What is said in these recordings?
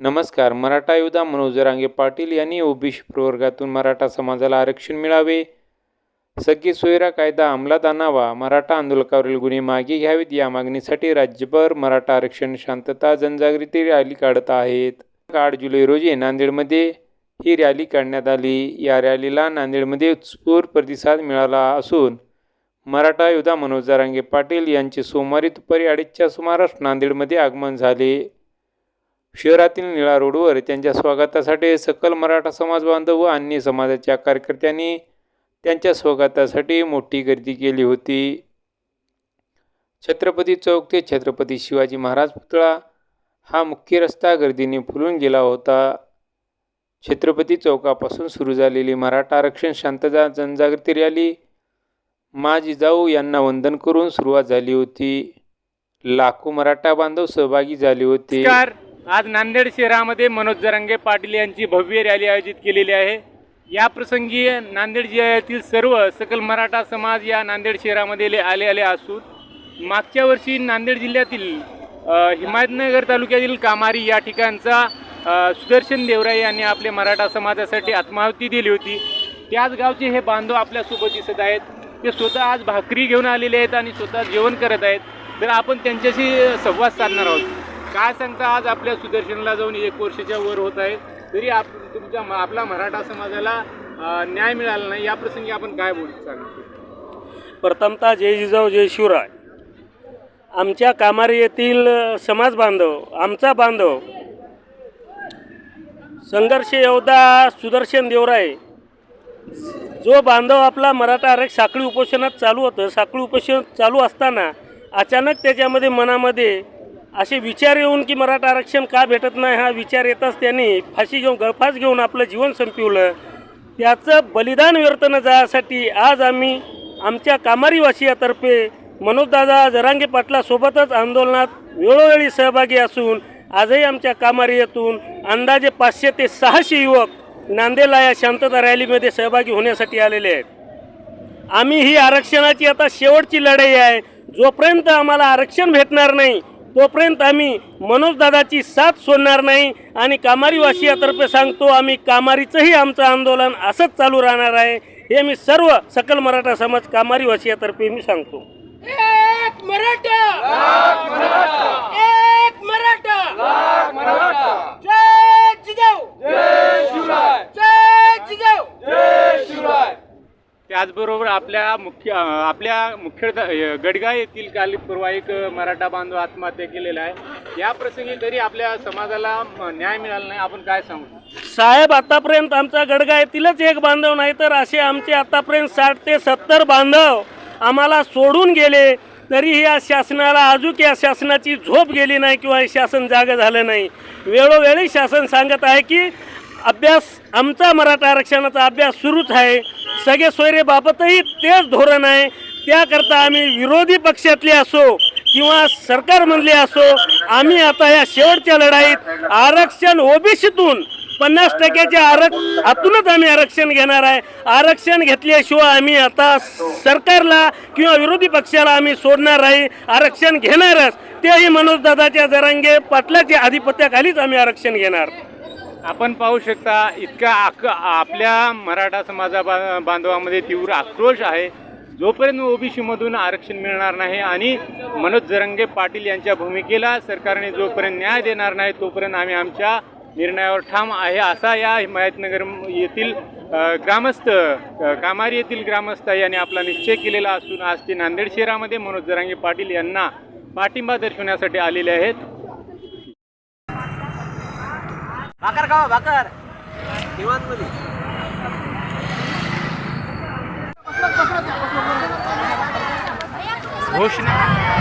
नमस्कार मराठा योद्धा मनोज रांगे पाटील यांनी ओबीसी प्रवर्गातून मराठा समाजाला आरक्षण मिळावे. सगळी सोयरा कायदा अंमलात आणावा मराठा आंदोलकावरील गुन्हे मागे घ्यावेत या मागणीसाठी राज्यभर मराठा आरक्षण शांतता जनजागृती रॅली काढत आहेत. आठ जुलै रोजी नांदेडमध्ये ही रॅली काढण्यात आली. या रॅलीला नांदेडमध्ये उत्स्फूर्त प्रतिसाद मिळाला असून मराठा योद्धा मनोज जरांगे पाटील यांचे सोमवारी दुपारी अडीचच्या सुमारास नांदेडमध्ये आगमन झाले. शहरातील निळा रोडवर त्यांच्या स्वागतासाठी सकल मराठा समाज बांधव व अन्य समाजाच्या कार्यकर्त्यांनी त्यांच्या स्वागतासाठी मोठी गर्दी केली होती. छत्रपती चौक ते छत्रपती शिवाजी महाराज पुतळा हा मुख्य रस्ता गर्दीने फुलून गेला होता. छत्रपती चौकापासून सुरू झालेली मराठा आरक्षण शांतता जनजागृती रॅली मा जिजाऊ यांना वंदन करून सुरुवात झाली होती. लाखो मराठा बांधव सहभागी झाले होते. आज नांदेड शहरामध्ये मनोज जरांगे पाटील यांची भव्य रॅली आयोजित केलेली आहे. या प्रसंगी नांदेड जिल्ह्यातील सर्व सकल मराठा समाज या नांदेड शहरामध्ये ले- आले आले असून मागच्या वर्षी नांदेड जिल्ह्यातील हिमायतनगर तालुक्यातील कामारी या ठिकाणचा सुदर्शन देवराई यांनी आपल्या मराठा समाजासाठी आत्माहुती दिली होती. त्याच गावचे हे बांधव आपल्यासोबत दिसत आहेत. ते स्वतः आज भाकरी घेऊन आलेले आहेत आणि स्वतः जेवण करत आहेत. तर आपण त्यांच्याशी संवाद साधणार आहोत. काय सांगता आज आपल्या सुदर्शनला जाऊन एक वर्षाच्या वर होत आहे. तरी आप तुमच्या म- आपला मराठा समाजाला न्याय मिळाला नाही या प्रसंगी आपण काय बोलू सांगतो प्रथमतः जय जिजाऊ जय शिवराय. आमच्या कामारी येथील समाज बांधव आमचा बांधव संघर्ष योद्धा सुदर्शन देवराय जो बांधव आपला मराठा आरक्षण साखळी उपोषणात चालू होतं साखळी उपोषण चालू असताना अचानक त्याच्यामध्ये मनामध्ये असे विचार येऊन की मराठा आरक्षण का भेटत नाही हा विचार येताच त्यांनी फाशी घेऊन गळफास घेऊन आपलं जीवन संपवलं. त्याचं बलिदान व्यर्थ न जाण्यासाठी आज आम्ही आमच्या कामारीवासियातर्फे मनोजदादा जरांगे पाटलासोबतच आंदोलनात वेळोवेळी सहभागी असून आजही आमच्या कामारी अंदाजे पाचशे ते सहाशे युवक नांदेला या शांतता रॅलीमध्ये सहभागी होण्यासाठी आलेले आहेत. आम्ही ही आरक्षणाची आता शेवटची लढाई आहे. जोपर्यंत आम्हाला आरक्षण भेटणार नाही तोपर्यंत आम्ही मनोजदादाची साथ सोडणार नाही आणि कामारीवासियातर्फे सांगतो आम्ही कामारीचंही आमचं आंदोलन असंच चालू राहणार आहे. हे मी सर्व सकल मराठा समाज कामारीवासियातर्फे मी सांगतो. एक मराठा! एक मराठा! जय जिजाऊ! जय शिवराय! जय जिजाऊ! त्याचबरोबर आपल्या मुख्य आपल्या मुख्य गडगा येथील काली पूर्वा एक मराठा बांधव आत्महत्या केलेला आहे. या प्रसंगी तरी आपल्या समाजाला न्याय मिळाला नाही. आपण काय सांगू? साहेब आतापर्यंत आमचा गडगा येथीलच एक बांधव नाही तर असे आमचे आतापर्यंत साठ ते सत्तर बांधव आम्हाला सोडून गेले. तरी या शासनाला अजून या शासनाची झोप गेली नाही किंवा शासन जागं झालं नाही. वेळोवेळी शासन सांगत आहे की अभ्यास आमचा मराठा आरक्षणाचा अभ्यास सुरूच आहे. सगळे सोयरेबाबतही तेच धोरण आहे. त्याकरता आम्ही विरोधी पक्षातले असो किंवा सरकारमधले असो आम्ही आता या शेवटच्या लढाईत आरक्षण ओबीसीतून पन्नास टक्क्याच्या आरक्ष आतूनच आम्ही आरक्षण घेणार आहे. आरक्षण घेतल्याशिवाय आम्ही आता सरकारला किंवा विरोधी पक्षाला आम्ही सोडणार आहे आरक्षण घेणारच. तेही मनोजदादाच्या जरांगे पाटलाच्या आधिपत्याखालीच आम्ही आरक्षण घेणार. आपण पाहू शकता इतका आक आपल्या मराठा समाजा बांधवामध्ये तीव्र आक्रोश आहे. जोपर्यंत ओबीसीमधून आरक्षण मिळणार नाही आणि मनोज जरंगे पाटील यांच्या भूमिकेला सरकारने जोपर्यंत न्याय देणार नाही तोपर्यंत आम्ही आमच्या निर्णयावर ठाम आहे असा या हिमायतनगर येथील ग्रामस्थ कामारी येथील ग्रामस्थ यांनी आपला निश्चय केलेला असून आज ते नांदेड शहरामध्ये मनोज जरांगे पाटील यांना पाठिंबा दर्शवण्यासाठी आलेले आहेत. भाकर खावा भाकर. निवांत मध्ये घोषणा.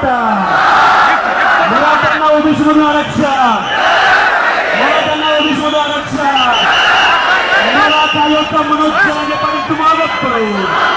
सत्ता मराठ्यांना ओबीसीमधून आरक्षण. मराठ्यांना ओबीसीमधून आरक्षण. मराठा लोक मनोज तुम्हाला बघतोय.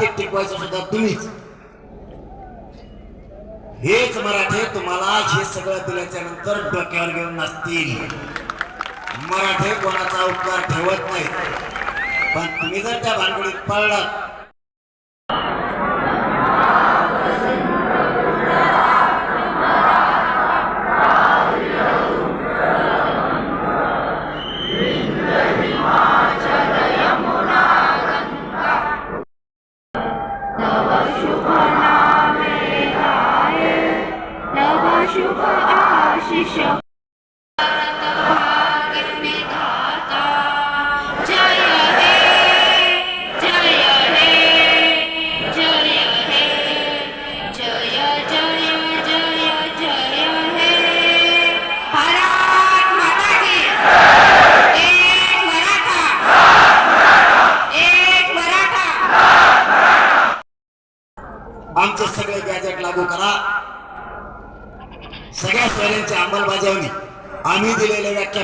ते टिकवायचं सुद्धा तुम्हीच. हेच मराठे तुम्हाला हे सगळं दिल्याच्या नंतर डोक्यावर घेऊन नसतील मराठे कोणाचा उपकार ठेवत नाही पण तुम्ही जर त्या भांडवलीत पडलात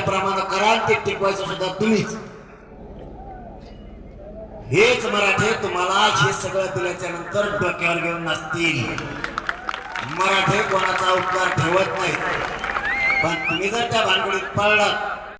ज्याप्रमाणे कराल ते टिकवायचं सुद्धा तुम्हीच. हेच मराठे तुम्हाला हे सगळं दिल्याच्या नंतर डोक्यावर घेऊन नसतील मराठे कोणाचा उपकार ठेवत नाही पण तुम्ही जर त्या भानगडीत पाळलात